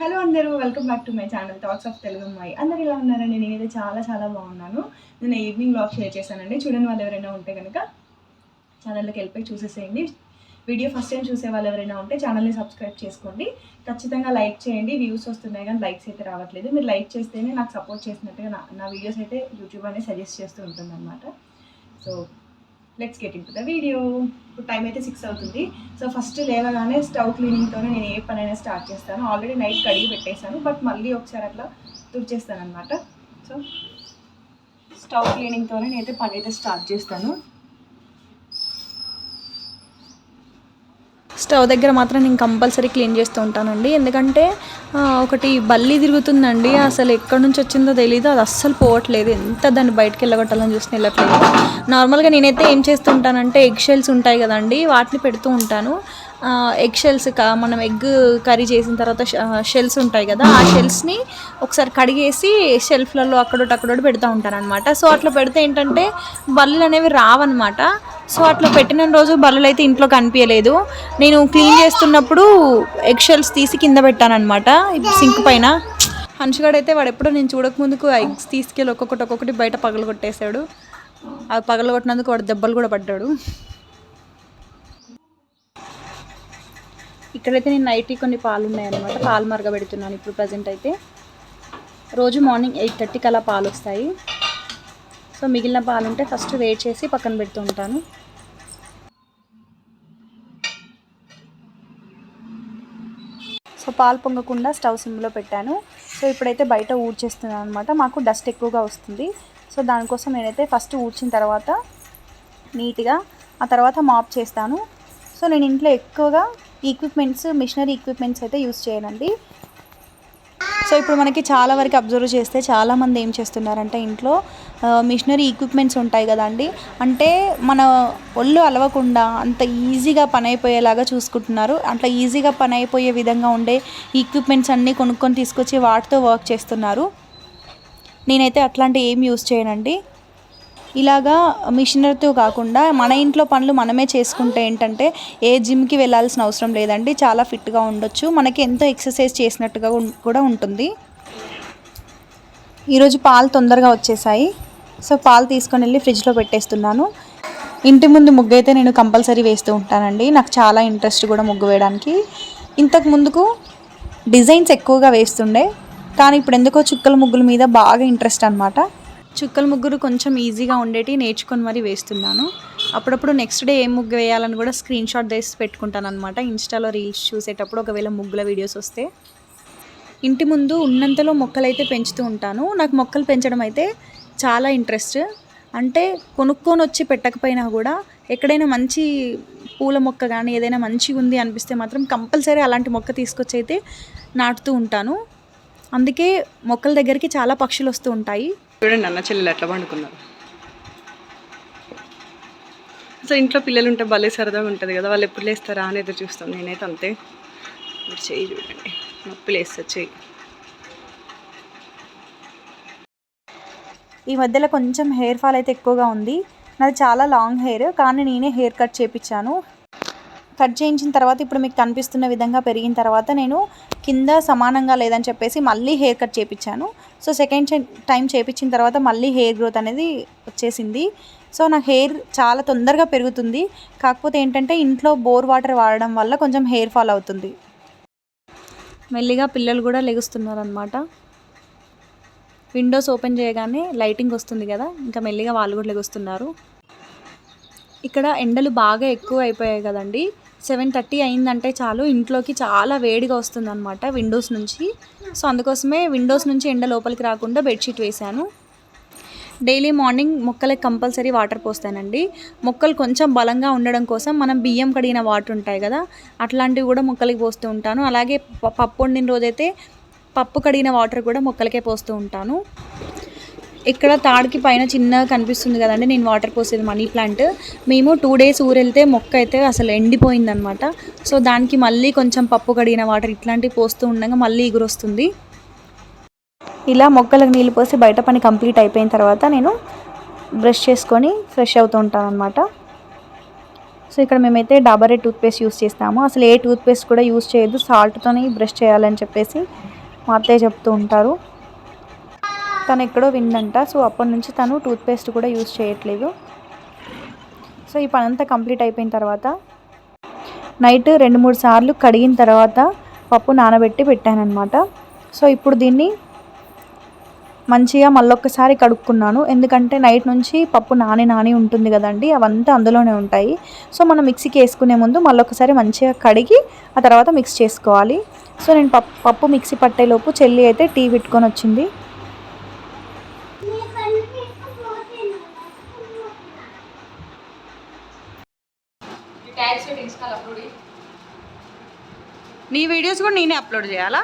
Hello అందరూ welcome back to my channel thoughts of Telugu అమ్మాయి. అందరు ఇలా ఉన్నారండి? నేనైతే చాలా చాలా బాగున్నాను. నేను ఈవినింగ్ బ్లాగ్ షేర్ చేశానండి. చూడని వాళ్ళు ఎవరైనా ఉంటే కనుక ఛానల్లోకి వెళ్ళిపోయి చూసేసేయండి. వీడియో ఫస్ట్ టైం చూసే వాళ్ళు ఎవరైనా ఉంటే ఛానల్ని సబ్స్క్రైబ్ చేసుకోండి. ఖచ్చితంగా లైక్ చేయండి. వ్యూస్ వస్తున్నాయి కానీ లైక్స్ అయితే రావట్లేదు. మీరు లైక్ చేస్తేనే నాకు సపోర్ట్ చేసినట్టుగా నా నా వీడియోస్ అయితే యూట్యూబ్ అనేది సజెస్ట్ చేస్తూ ఉంటుంది అనమాట so let's get in the video ఇప్పుడు టైం అయితే సిక్స్ అవుతుంది. సో ఫస్ట్ లేవగానే స్టవ్ క్లీనింగ్తోనే నేను ఏ పనైనా స్టార్ట్ చేస్తాను. ఆల్రెడీ నైట్ కడిగి పెట్టేశాను. బట్ మళ్ళీ ఒకసారి అట్లా తుడిచేస్తాను అనమాట సో స్టవ్ క్లీనింగ్తోనే నేనైతే పని అయితే స్టార్ట్ చేస్తాను. స్టవ్ దగ్గర మాత్రం నేను కంపల్సరీ క్లీన్ చేస్తూ ఉంటానండి. ఎందుకంటే ఒకటి బల్లి తిరుగుతుందండి. అసలు ఎక్కడి నుంచి వచ్చిందో తెలియదు అది అస్సలు పోవట్లేదు. ఎంత దాన్ని బయటకు వెళ్ళగొట్టాలని చూసిన వెళ్ళట్లేదు నార్మల్గా నేనైతే ఏం చేస్తుంటానంటే ఎగ్ షెల్స్ ఉంటాయి కదండి వాటిని పెడుతూ ఉంటాను. ఎగ్ షెల్స్ మనం ఎగ్ కర్రీ చేసిన తర్వాత షెల్స్ ఉంటాయి కదా ఆ షెల్స్ని ఒకసారి కడిగేసి షెల్ఫ్లలో అక్కడోటి అక్కడోటి పెడతా ఉంటాను అనమాట సో అట్లా పెడితే ఏంటంటే బల్లులు అనేవి రావన్నమాట. సో అట్లా పెట్టిన రోజు బల్లులు అయితే ఇంట్లో కనిపించలేదు. నేను క్లీన్ చేస్తున్నప్పుడు ఎగ్ షెల్స్ తీసి కింద పెట్టానమాట సింక్ పైన. హన్షుగాడు అయితే వాడు ఎప్పుడో నేను చూడకముందుకు ఎగ్స్ తీసుకెళ్ళి ఒక్కొక్కటి ఒక్కొక్కటి బయట పగలు కొట్టేశాడు అవి పగలు కొట్టినందుకు వాడు దెబ్బలు కూడా పడ్డాడు. ఇక్కడైతే నేను నైట్కి కొన్ని పాలు ఉన్నాయన్నమాట పాలు మరగబెడుతున్నాను ఇప్పుడు ప్రజెంట్ అయితే. రోజు మార్నింగ్ ఎయిట్ థర్టీకి అలా పాలు వస్తాయి సో మిగిలిన పాలు ఉంటే ఫస్ట్ వేట్ చేసి పక్కన పెడుతూ ఉంటాను. సో పాలు పొంగకుండా స్టవ్ సిమ్లో పెట్టాను. సో ఇప్పుడైతే బయట ఊడ్చేస్తున్నాను అనమాట మాకు డస్ట్ ఎక్కువగా వస్తుంది. సో దానికోసం నేనైతే ఫస్ట్ ఊడ్చిన తర్వాత నీట్గా ఆ తర్వాత మాప్ చేస్తాను. సో నేను ఇంట్లో ఎక్కువగా ఈక్విప్మెంట్స్ మిషనరీ ఈక్విప్మెంట్స్ అయితే యూస్ చేయనండి. సో ఇప్పుడు మనకి చాలా వరకు అబ్జర్వ్ చేస్తే చాలామంది ఏం చేస్తున్నారంటే ఇంట్లో మిషనరీ ఈక్విప్మెంట్స్ ఉంటాయి కదండి. అంటే మన ఒళ్ళు అలవకుండా అంత ఈజీగా పని అయిపోయేలాగా చూసుకుంటున్నారు. అట్లా ఈజీగా పని అయిపోయే విధంగా ఉండే ఈక్విప్మెంట్స్ అన్నీ కొనుక్కొని తీసుకొచ్చి వాటితో వర్క్ చేస్తున్నారు. నేనైతే అట్లాంటి ఏం యూస్ చేయనండి. ఇలాగా మిషనరీతో కాకుండా మన ఇంట్లో పనులు మనమే చేసుకుంటే ఏంటంటే ఏ జిమ్కి వెళ్ళాల్సిన అవసరం లేదండి. చాలా ఫిట్గా ఉండొచ్చు. మనకి ఎంతో ఎక్సర్సైజ్ చేసినట్టుగా కూడా ఉంటుంది. ఈరోజు పాలు తొందరగా వచ్చేసాయి. సో పాలు తీసుకొని వెళ్ళి ఫ్రిడ్జ్లో పెట్టేస్తున్నాను. ఇంటి ముందు ముగ్గు అయితే నేను కంపల్సరీ వేస్తూ ఉంటానండి. నాకు చాలా ఇంట్రెస్ట్ కూడా ముగ్గు వేయడానికి. ఇంతకు ముందుకు డిజైన్స్ ఎక్కువగా వేస్తుండే కానీ ఇప్పుడు ఎందుకో చుక్కల ముగ్గుల మీద బాగా ఇంట్రెస్ట్ అనమాట చుక్కల ముగ్గురు కొంచెం ఈజీగా ఉండేటి నేర్చుకొని మరీ వేస్తున్నాను. అప్పుడప్పుడు నెక్స్ట్ డే ఏం ముగ్గు వేయాలని కూడా స్క్రీన్ షాట్ తీసి పెట్టుకుంటాను అనమాట ఇన్స్టాలో రీల్స్ చూసేటప్పుడు ఒకవేళ ముగ్గుల వీడియోస్ వస్తే. ఇంటి ముందు ఉన్నంతలో మొక్కలైతే పెంచుతూ ఉంటాను. నాకు మొక్కలు పెంచడం అయితే చాలా ఇంట్రెస్ట్ అంటే కొనుక్కొని వచ్చి పెట్టకపోయినా కూడా ఎక్కడైనా మంచి పూల మొక్క కానీ ఏదైనా మంచిగా ఉంది అనిపిస్తే మాత్రం కంపల్సరీ అలాంటి మొక్క తీసుకొచ్చి అయితే నాటుతూ ఉంటాను. అందుకే మొక్కల దగ్గరికి చాలా పక్షులు వస్తూ ఉంటాయి. చూడండి అన్న చెల్లెలు ఎట్లా పండుకున్నారు? సో ఇంట్లో పిల్లలు ఉంటే భలే సరదాగా ఉంటుంది కదా వాళ్ళు ఎప్పుడు లేస్తారా అని ఎదురు చూస్తాం. నేనైతే అంతే. చేయి చెయ్యి చూడండి. నొప్పి లేస్తా చెయ్యి ఈ మధ్యలో కొంచెం హెయిర్ ఫాల్ అయితే ఎక్కువగా ఉంది. నాది చాలా లాంగ్ హెయిర్ కానీ నేనే హెయిర్ కట్ చేపించాను కట్ చేయించిన తర్వాత ఇప్పుడు మీకు కనిపిస్తున్న విధంగా పెరిగిన తర్వాత నేను కింద సమానంగా లేదని చెప్పేసి మళ్ళీ హెయిర్ కట్ చేయించాను సో సెకండ్ టైం చేపించిన తర్వాత మళ్ళీ హెయిర్ గ్రోత్ అనేది వచ్చేసింది. సో నా హెయిర్ చాలా తొందరగా పెరుగుతుంది. కాకపోతే ఏంటంటే ఇంట్లో బోర్ వాటర్ వాడడం వల్ల కొంచెం హెయిర్ ఫాల్ అవుతుంది. మెల్లిగా పిల్లలు కూడా లెగుస్తున్నారు అనమాట విండోస్ ఓపెన్ చేయగానే లైటింగ్ వస్తుంది కదా ఇంకా మెల్లిగా వాళ్ళు కూడా లెగుస్తున్నారు. ఇక్కడ ఎండలు బాగా ఎక్కువ అయిపోయాయి కదండి. సెవెన్ థర్టీ అయిందంటే చాలు ఇంట్లోకి చాలా వేడిగా వస్తుందన్నమాట విండోస్ నుంచి. సో అందుకోసమే విండోస్ నుంచి ఎండ లోపలికి రాకుండా బెడ్షీట్ వేశాను. డైలీ మార్నింగ్ మొక్కలకి కంపల్సరీ వాటర్ పోస్తానండి. మొక్కలు కొంచెం బలంగా ఉండడం కోసం మనం బియ్యం కడిగిన వాటర్ ఉంటాయి కదా అట్లాంటివి కూడా మొక్కలకి పోస్తూ ఉంటాను. అలాగే ప- పప్పు వండిన రోజైతే పప్పు కడిగిన వాటర్ కూడా మొక్కలకే పోస్తూ ఉంటాను. ఇక్కడ తాడికి పైన చిన్నగా కనిపిస్తుంది కదండి నేను వాటర్ పోసేది మనీ ప్లాంట్. మేము టూ డేస్ ఊరెళ్తే మొక్క అయితే అసలు ఎండిపోయిందనమాట సో దానికి మళ్ళీ కొంచెం పప్పు కడిగిన వాటర్ ఇట్లాంటివి పోస్తూ ఉండగా మళ్ళీ ఇగురొస్తుంది ఇలా మొక్కలకు నీళ్ళు పోసి బయట పని కంప్లీట్ అయిపోయిన తర్వాత నేను బ్రష్ చేసుకొని ఫ్రెష్ అవుతూ ఉంటాను అనమాట సో ఇక్కడ మేమైతే డాబర్ టూత్పేస్ట్ యూస్ చేస్తాము. అసలు ఏ టూత్పేస్ట్ కూడా యూస్ చేయొద్దు సాల్ట్తోని బ్రష్ చేయాలని చెప్పేసి మా అత్తయ్య చెప్తూ ఉంటారు. తను ఎక్కడో విందంట సో అప్పటి నుంచి తను టూత్పేస్ట్ కూడా యూజ్ చేయట్లేదు. సో ఈ పని అంతా కంప్లీట్ అయిపోయిన తర్వాత నైట్ రెండు మూడు సార్లు కడిగిన తర్వాత పప్పు నానబెట్టి పెట్టానన్నమాట. సో ఇప్పుడు దీన్ని మంచిగా మళ్ళొక్కసారి కడుక్కున్నాను. ఎందుకంటే నైట్ నుంచి పప్పు నాని నాని ఉంటుంది కదండి అవంతా అందులోనే ఉంటాయి. సో మనం మిక్సీకి వేసుకునే ముందు మళ్ళొకసారి మంచిగా కడిగి ఆ తర్వాత మిక్స్ చేసుకోవాలి. సో నేను పప్పు పప్పు మిక్సీ పట్టేలోపు చెల్లి అయితే టీ పెట్టుకొని వచ్చింది. నీ వీడియోస్ కూడా నేనే అప్లోడ్ చేయాలా?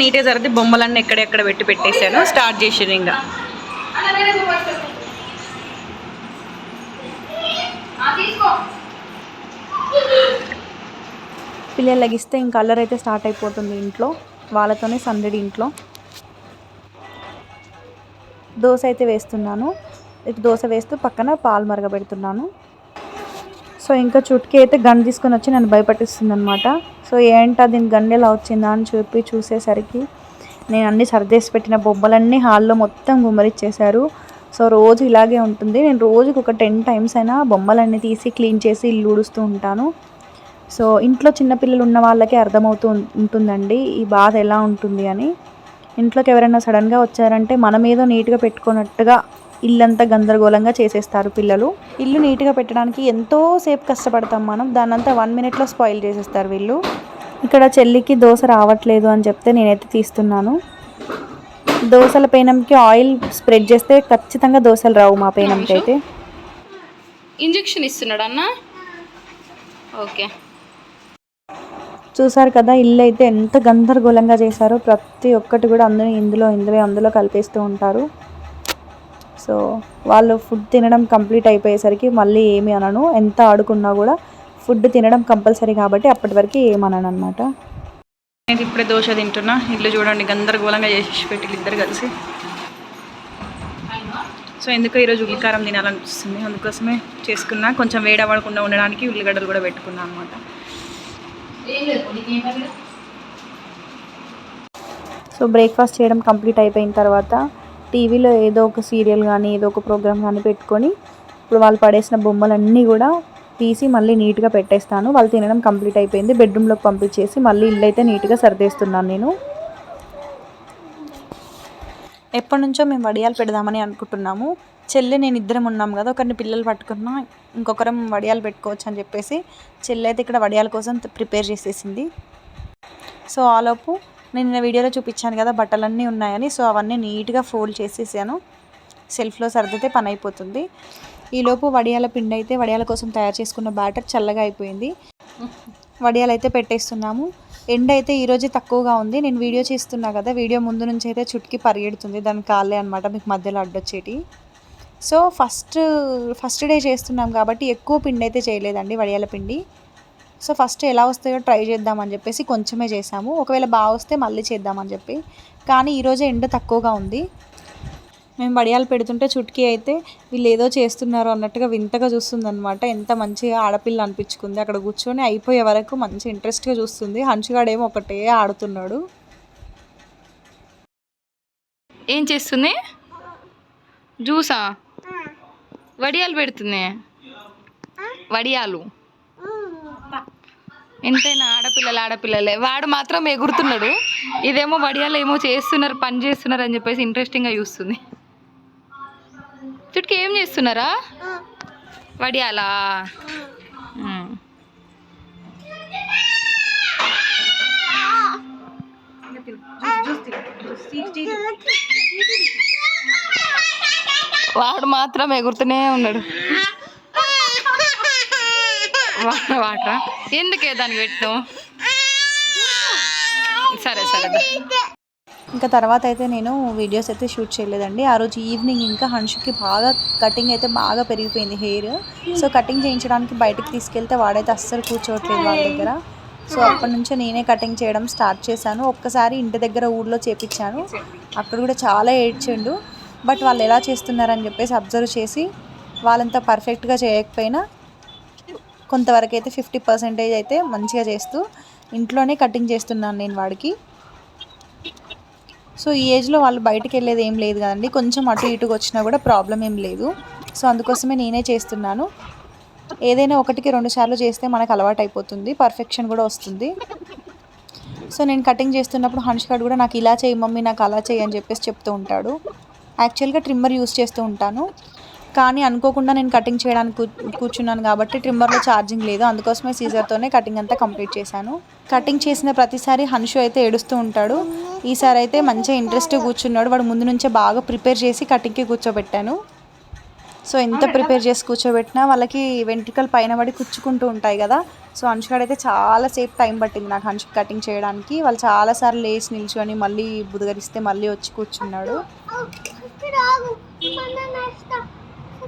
నీట్గా జరిగితే బొమ్మలన్నీ ఎక్కడెక్కడ పెట్టి పెట్టేశాను. స్టార్ట్ చేసాను ఇంకా. పిల్లలు లెగిస్తే ఇంక అల్లరి అయితే స్టార్ట్ అయిపోతుంది ఇంట్లో. వాళ్ళతోనే సందడి ఇంట్లో. దోశ అయితే వేస్తున్నాను. ఇటు దోశ వేస్తూ పక్కన పాలు మరగబెడుతున్నాను. సో ఇంకా చుట్టుకి అయితే గన్ తీసుకొని వచ్చి నన్ను భయపట్టిస్తుంది అనమాట సో ఏంటా దీని గన్ ఎలా వచ్చిందా అని చెప్పి చూసేసరికి నేను అన్ని సర్దేసి పెట్టిన బొమ్మలన్నీ హాల్లో మొత్తం గుమ్మరిచ్చేశారు. సో రోజు ఇలాగే ఉంటుంది. నేను రోజుకి ఒక టెన్ టైమ్స్ అయినా బొమ్మలన్నీ తీసి క్లీన్ చేసి ఇల్లు ఊడుస్తూ ఉంటాను. సో ఇంట్లో చిన్నపిల్లలు ఉన్న వాళ్ళకే అర్థమవుతూ ఉంటుందండి ఈ బాధ ఎలా ఉంటుంది అని. ఇంట్లోకి ఎవరైనా సడన్గా వచ్చారంటే మన మీద నీట్గా పెట్టుకున్నట్టుగా ఇల్లంతా గందరగోళంగా చేసేస్తారు పిల్లలు. ఇల్లు నీట్గా పెట్టడానికి ఎంతో సేపు కష్టపడతాం మనం. దాన్నంతా వన్ మినిట్లో స్పాయిల్ చేసేస్తారు వీళ్ళు. ఇక్కడ చెల్లికి దోశ రావట్లేదు అని చెప్తే నేనైతే తీస్తున్నాను. దోశల పేనంకి ఆయిల్ స్ప్రెడ్ చేస్తే ఖచ్చితంగా దోశలు రావు మా పేనంకి అయితే. ఇంజెక్షన్ ఇస్తున్నాడు అన్న? ఓకే. చూసారు కదా ఇల్లు అయితే ఎంత గందరగోళంగా చేశారో. ప్రతి ఒక్కటి కూడా అందరూ ఇందులో ఇందులో అందులో కలిపేస్తూ ఉంటారు. సో వాళ్ళు ఫుడ్ తినడం కంప్లీట్ అయిపోయేసరికి మళ్ళీ ఏమి అనను. ఎంత ఆడుకున్నా కూడా ఫుడ్ తినడం కంపల్సరీ కాబట్టి అప్పటి వరకు ఏమనను అనమాట నేను ఇప్పుడే దోశ తింటున్నా. ఇల్లు చూడండి గందరగోళంగా చేసి పెట్టి ఇద్దరు కలిసి. సో ఎందుకో ఈరోజు ఉల్లికారం తినాలనిపిస్తుంది. అందుకోసమే చేసుకున్నా. కొంచెం వేడవడకుండా ఉండడానికి ఉల్లిగడ్డలు కూడా పెట్టుకున్నా అనమాట సో బ్రేక్ఫాస్ట్ చేయడం కంప్లీట్ అయిపోయిన తర్వాత టీవీలో ఏదో ఒక సీరియల్ కానీ ఏదో ఒక ప్రోగ్రామ్ కానీ పెట్టుకొని ఇప్పుడు వాళ్ళు పడేసిన బొమ్మలన్నీ కూడా తీసి మళ్ళీ నీట్గా పెట్టేస్తాను. వాళ్ళు తినడం కంప్లీట్ అయిపోయింది. బెడ్రూమ్లోకి పంపించేసి మళ్ళీ ఇల్లు అయితే నీట్గా సర్దేస్తున్నాను నేను. ఎప్పటి నుంచో మేము వడియాలు పెడదామని అనుకుంటున్నాము. చెల్లి నేను ఇద్దరం ఉన్నాం కదా ఒకరిని పిల్లలు పట్టుకున్నా ఇంకొకరం వడియాలు పెట్టుకోవచ్చు అని చెప్పేసి చెల్లి అయితే ఇక్కడ వడియాల కోసం ప్రిపేర్ చేసేసింది. సో ఆలోపు నేను నిన్న వీడియోలో చూపించాను కదా బట్టలన్నీ ఉన్నాయని. సో అవన్నీ నీట్గా ఫోల్డ్ చేసేసాను. సెల్ఫ్లో సర్దితే పని అయిపోతుంది. ఈలోపు వడియాల పిండి అయితే వడియాల కోసం తయారు చేసుకున్న బ్యాటర్ చల్లగా అయిపోయింది. వడియాలు అయితే పెట్టేస్తున్నాము. ఎండ అయితే ఈరోజు తక్కువగా ఉంది. నేను వీడియో చేస్తున్నా కదా వీడియో ముందు నుంచి అయితే చుట్టుకి పరిగెడుతుంది. దాని కాళ్ళే అనమాట మీకు మధ్యలో అడ్డొచ్చేటి. సో ఫస్ట్ ఫస్ట్ డే చేస్తున్నాం కాబట్టి ఎక్కువ పిండి అయితే చేయలేదండి వడియాల పిండి. సో ఫస్ట్ ఎలా వస్తాయో ట్రై చేద్దామని చెప్పేసి కొంచెమే చేసాము ఒకవేళ బాగా వస్తే మళ్ళీ చేద్దామని చెప్పి. కానీ ఈరోజు ఎండ తక్కువగా ఉంది. మేము వడియాలు పెడుతుంటే చుట్కీ అయితే వీళ్ళు ఏదో చేస్తున్నారు అన్నట్టుగా వింతగా చూస్తుందనమాట ఎంత మంచిగా ఆడపిల్ల అనిపించుకుంది. అక్కడ కూర్చొని అయిపోయే వరకు మంచి ఇంట్రెస్ట్గా చూస్తుంది. హంచుగాడేమో ఒకటే ఆడుతున్నాడు. ఏం చేస్తుంది? జ్యూసా? వడియాలు పెడుతుంది వడియాలు. ఎంతైనా ఆడపిల్లలు ఆడపిల్లలే. వాడు మాత్రం ఎగురుతున్నాడు. ఇదేమో వడియాలు ఏమో చేస్తున్నారు పని చేస్తున్నారు అని చెప్పేసి ఇంట్రెస్టింగ్గా చూస్తుంది. చుట్టుకి ఏం చేస్తున్నారా? వడియాలా? వాడు మాత్రం ఎగురుతూనే ఉన్నాడు. వాటర్. ఎందుకే దానికి పెట్టినావు? సరే సరే ఇంకా తర్వాత అయితే నేను వీడియోస్ అయితే షూట్ చేయలేదండి. ఆ రోజు ఈవినింగ్ ఇంకా హన్షుకి బాగా కటింగ్ అయితే బాగా పెరిగిపోయింది హెయిర్. సో కటింగ్ చేయించడానికి బయటకు తీసుకెళ్తే వాడైతే అస్సలు కూర్చోవట్లేదు వాళ్ళ దగ్గర. సో అప్పటి నుంచే నేనే కటింగ్ చేయడం స్టార్ట్ చేశాను. ఒక్కసారి ఇంటి దగ్గర ఊళ్ళో చేపించాను. అక్కడ కూడా చాలా ఏడ్చిండు. బట్ వాళ్ళు ఎలా చేస్తున్నారని చెప్పేసి అబ్జర్వ్ చేసి వాళ్ళంతా పర్ఫెక్ట్గా చేయకపోయినా కొంతవరకు అయితే ఫిఫ్టీ పర్సెంటేజ్ అయితే మంచిగా చేస్తూ ఇంట్లోనే కటింగ్ చేస్తున్నాను నేను వాడికి. సో ఈ ఏజ్లో వాళ్ళు బయటకు వెళ్ళేది ఏం లేదు కదండి. కొంచెం అటు ఇటుకు వచ్చినా కూడా ప్రాబ్లం ఏం లేదు. సో అందుకోసమే నేనే చేస్తున్నాను. ఏదైనా ఒకటికి రెండు సార్లు చేస్తే మనకు అలవాటు అయిపోతుంది. పర్ఫెక్షన్ కూడా వస్తుంది. సో నేను కటింగ్ చేస్తున్నప్పుడు హన్ష్ కూడా నాకు ఇలా చేయి మమ్మీ నాకు అలా చేయి అని చెప్పేసి చెప్తూ ఉంటాడు. యాక్చువల్గా ట్రిమ్మర్ యూస్ చేస్తూ ఉంటాను. కానీ అనుకోకుండా నేను కటింగ్ చేయడానికి కూర్చున్నాను కాబట్టి ట్రిమ్మర్లో ఛార్జింగ్ లేదు. అందుకోసమే సీజర్తోనే కటింగ్ అంతా కంప్లీట్ చేశాను. కటింగ్ చేసిన ప్రతిసారి హన్షు అయితే ఏడుస్తూ ఉంటాడు. ఈసారి అయితే మంచిగా ఇంట్రెస్ట్ కూర్చున్నాడు. వాడు ముందు నుంచే బాగా ప్రిపేర్ చేసి కటింగ్కి కూర్చోబెట్టాను. సో ఎంత ప్రిపేర్ చేసి కూర్చోబెట్టినా వాళ్ళకి వెంట్రుకలు పైన పడి కుచ్చుకుంటూ ఉంటాయి కదా. సో హన్షుగాడు అయితే చాలా సేపు టైం పట్టింది నాకు హన్షు కటింగ్ చేయడానికి. వాళ్ళు చాలాసార్లు లేచి నిల్చొని మళ్ళీ బుదగరిస్తే మళ్ళీ వచ్చి కూర్చున్నాడు.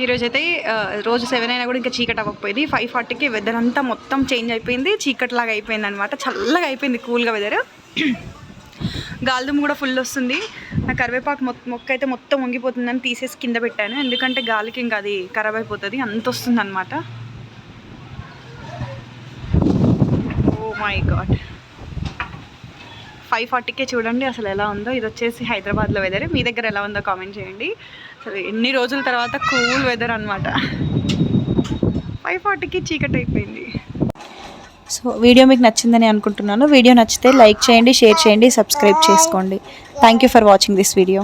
ఈరోజు అయితే రోజు సెవెన్ అయినా కూడా ఇంకా చీకటి అవ్వకపోయింది. ఫైవ్ ఫార్టీకి వెదర్ అంతా మొత్తం చేంజ్ అయిపోయింది. చీకటి లాగా అయిపోయింది అనమాట చల్లగా అయిపోయింది కూల్గా వెదర్ గాలిదుమ్ము కూడా ఫుల్ వస్తుంది. నా కరివేపాకు మొత్తం మొక్క అయితే మొత్తం వంగిపోతుందని తీసేసి కింద పెట్టాను. ఎందుకంటే గాలికి ఇంకా అది ఖరాబ్ అయిపోతుంది. అంత వస్తుంది అనమాట oh oh my god five ఫార్టీకే చూడండి అసలు ఎలా ఉందో. ఇది వచ్చేసి హైదరాబాద్లో వెదర్ మీ దగ్గర ఎలా ఉందో కామెంట్ చేయండి. అసలు ఎన్ని రోజుల తర్వాత కూల్ వెదర్ అనమాట ఫైవ్ ఫార్టీకి చీకటి అయిపోయింది. సో వీడియో మీకు నచ్చిందని అనుకుంటున్నాను. వీడియో నచ్చితే లైక్ చేయండి షేర్ చేయండి సబ్స్క్రైబ్ చేసుకోండి. Thank you for watching this video